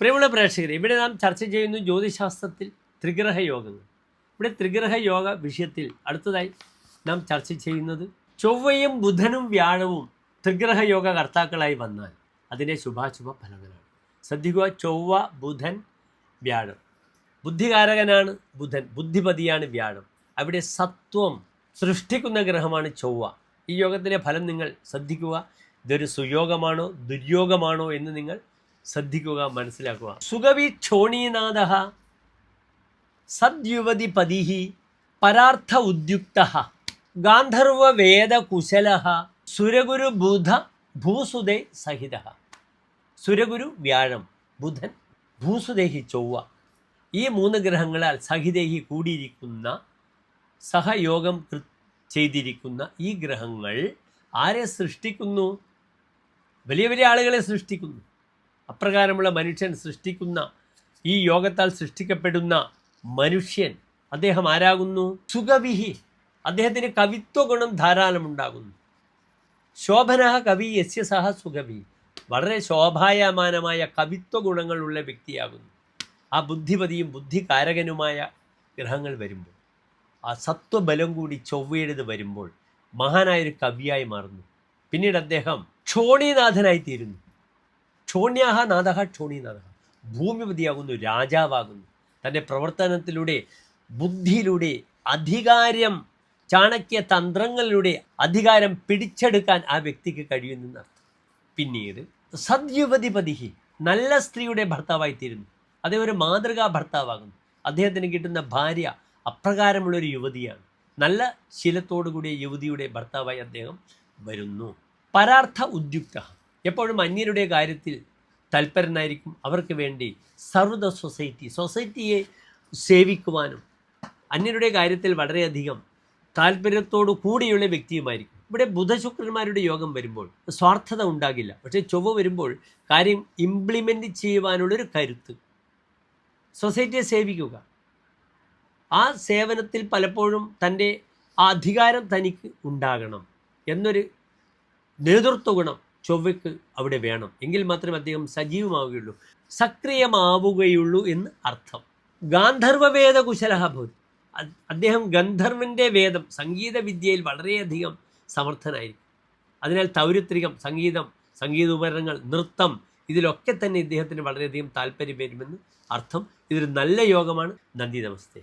പ്രിയമുള്ള പ്രേക്ഷകരെ ഇവിടെ നാം ചർച്ച ചെയ്യുന്നു ജ്യോതിശാസ്ത്രത്തിൽ ത്രിഗ്രഹ യോഗങ്ങൾ. ഇവിടെ ത്രിഗ്രഹ യോഗ വിഷയത്തിൽ അടുത്തതായി നാം ചർച്ച ചെയ്യുന്നത് ചൊവ്വയും ബുധനും വ്യാഴവും ത്രിഗ്രഹ യോഗ കർത്താക്കളായി വന്നാൽ അതിന്റെ ശുഭാശുഭ ഫലങ്ങളാണ്. ശ്രദ്ധിക്കുക ചൊവ്വ ബുധൻ വ്യാഴം. ബുദ്ധികാരകനാണ് ബുധൻ ബുദ്ധിപതിയാണ് വ്യാഴം. അവിടെ സത്വം സൃഷ്ടിക്കുന്ന ഗ്രഹമാണ് ചൊവ്വ. ഈ യോഗത്തിലെ ഫലം നിങ്ങൾ ശ്രദ്ധിക്കുക. ഇതൊരു സുയോഗമാണോ ദുര്യോഗമാണോ എന്ന് നിങ്ങൾ ശ്രദ്ധിക്കുക മനസ്സിലാക്കുക. സുഗവി ക്ഷോണീനാഥ സദ്യുവതി പതിഹി പരാർത്ഥ ഉദ്യുക്ത ഗാന്ധർവ വേദ കുശല സുരഗുരു ബുധ ഭൂസുതേ സഹിത സുരഗുരു വ്യാഴം ബുധൻ ഭൂസുദേഹി ചൊവ്വ ഈ മൂന്ന് ഗ്രഹങ്ങളാൽ സഹിതേഹി കൂടിയിരിക്കുന്ന സഹയോഗം ചെയ്തിരിക്കുന്ന ഈ ഗ്രഹങ്ങൾ ആരെ സൃഷ്ടിക്കുന്നു? വലിയ വലിയ ആളുകളെ സൃഷ്ടിക്കുന്നു. അപ്രകാരമുള്ള മനുഷ്യൻ സൃഷ്ടിക്കുന്ന ഈ യോഗത്താൽ സൃഷ്ടിക്കപ്പെടുന്ന മനുഷ്യൻ അദ്ദേഹം ആരാകുന്നു? സുഖവിഹി അദ്ദേഹത്തിന് കവിത്വ ഗുണം ധാരാളം ഉണ്ടാകുന്നു ശോഭന കവി യസ്യ സഹ സുഖവി വളരെ ശോഭായമാനമായ കവിത്വ ഗുണങ്ങളുള്ള വ്യക്തിയാകുന്നു. ആ ബുദ്ധിപതിയും ബുദ്ധികാരകനുമായ ഗ്രഹങ്ങൾ വരുമ്പോൾ ആ സത്വബലം കൂടി ചൊവ്വയുടേത് വരുമ്പോൾ മഹാനായൊരു കവിയായി മാറുന്നു. പിന്നീട് അദ്ദേഹം ക്ഷോണീനാഥനായി തീരുന്നു ക്ഷോണ്യാഹ നാഥ ക്ഷോണീനാഥ ഭൂമിപതിയാകുന്നു രാജാവാകുന്നു. തന്റെ പ്രവർത്തനത്തിലൂടെ ബുദ്ധിയിലൂടെ അധികാരം ചാണക്യ തന്ത്രങ്ങളിലൂടെ അധികാരം പിടിച്ചെടുക്കാൻ ആ വ്യക്തിക്ക് കഴിയുന്നർത്ഥം പിന്നീട് സദ്യുവതിപതിഹി നല്ല സ്ത്രീയുടെ ഭർത്താവായി തീരുന്നു അതേ ഒരു മാതൃകാ ഭർത്താവാകുന്നു. അദ്ദേഹത്തിന് കിട്ടുന്ന ഭാര്യ അപ്രകാരമുള്ളൊരു യുവതിയാണ്. നല്ല ശീലത്തോടുകൂടിയ യുവതിയുടെ ഭർത്താവായി അദ്ദേഹം വരുന്നു. പരാർത്ഥ ഉദ്യുക്ത എപ്പോഴും അന്യരുടെ കാര്യത്തിൽ തൽപരനായിരിക്കും. അവർക്ക് വേണ്ടി സർവത സൊസൈറ്റി സൊസൈറ്റിയെ സേവിക്കുവാനും അന്യരുടെ കാര്യത്തിൽ വളരെയധികം താല്പര്യത്തോടു കൂടിയുള്ള വ്യക്തിയുമായിരിക്കും. ഇവിടെ ബുധശുക്രന്മാരുടെ യോഗം വരുമ്പോൾ സ്വാർത്ഥത ഉണ്ടാകില്ല. പക്ഷേ ചൊവ്വ വരുമ്പോൾ കാര്യം ഇംപ്ലിമെന്റ് ചെയ്യുവാനുള്ളൊരു കരുത്ത്. സൊസൈറ്റിയെ സേവിക്കുക. ആ സേവനത്തിൽ പലപ്പോഴും തന്റെ ആ അധികാരം തനിക്ക് ഉണ്ടാകണം. എന്നൊരു നേതൃത്വ ഗുണം ചൊവ്വയ്ക്ക് അവിടെ വേണം. എങ്കിൽ മാത്രമേ അദ്ദേഹം സജീവമാവുകയുള്ളൂ. സക്രിയമാവുകയുള്ളൂ എന്ന് അർത്ഥം. ഗാന്ധർവവേദ കുശലഹ ഭവതി. അദ്ദേഹം ഗന്ധർവന്റെ വേദം സംഗീത വിദ്യയിൽ വളരെയധികം സമർത്ഥനായിരിക്കും. അതിനാൽ തൗരിത്രികം സംഗീതം സംഗീത ഉപകരണങ്ങൾ നൃത്തം ഇതിലൊക്കെ തന്നെ ഇദ്ദേഹത്തിന് വളരെയധികം താല്പര്യം വരുമെന്ന് അർത്ഥം. ഇതൊരു നല്ല യോഗമാണ്. നന്ദി നമസ്തേ.